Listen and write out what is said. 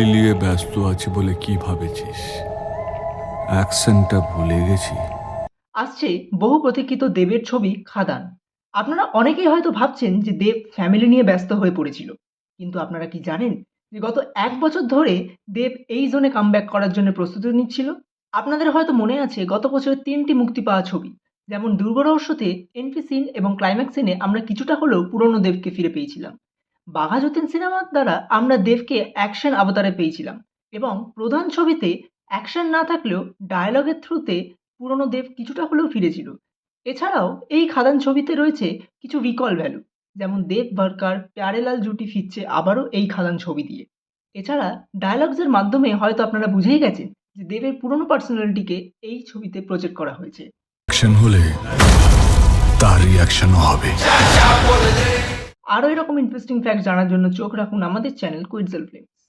Family নিয়ে ব্যস্ত আছি বলে কি ভাবেছিস? অ্যাকশনটা ভুলে গেছি। আসছে বহু প্রতীক্ষিত দেবের ছবি খাদান। আপনারা অনেকেই হয়তো ভাবছেন যে দেব ফ্যামিলি নিয়ে ব্যস্ত হয়ে পড়েছিল। কিন্তু আপনারা কি জানেন যে গত এক বছর ধরে দেব এই জোনে কামব্যাক করার জন্য প্রস্তুতি নিচ্ছিল? আপনাদের হয়তো মনে আছে গত বছর তিনটি মুক্তি পাওয়া ছবি। যেমন দুর্গরহস্যতে এন্ট্রি সিন এবং ক্লাইম্যাক্স সিনে আমরা কিছুটা হলেও পুরনো দেবকে ফিরে পেয়েছিলাম। বাঘা যতীন সিনেমার দ্বারা আমরা দেবকে অ্যাকশন অবতারে পেয়েছিলাম এবং প্রধান ছবিতে অ্যাকশন না থাকলেও ডায়ালগের থ্রুতে পুরনো দেব কিছুটা হলেও ফিরেছিল। এছাড়াও এই খাদান ছবিতে রয়েছে কিছু রিকল ভ্যালু যেমন দেব ভার্কার প্যারেলাল জুটি ফিরছে আবারও এই খাদান ছবি দিয়ে। এছাড়া ডায়ালগসের মাধ্যমে হয়তো আপনারা বুঝেই গেছেন যে দেবের পুরনো পার্সোনালিটিকে এই ছবিতে প্রজেক্ট করা হয়েছে। অ্যাকশন হলে তার রিয়াকশনও হবে। আরও এরকম ইন্টারেস্টিং ফ্যাক্ট জানার জন্য চোখ রাখুন আমাদের চ্যানেল কুইটজেল ফ্লেমস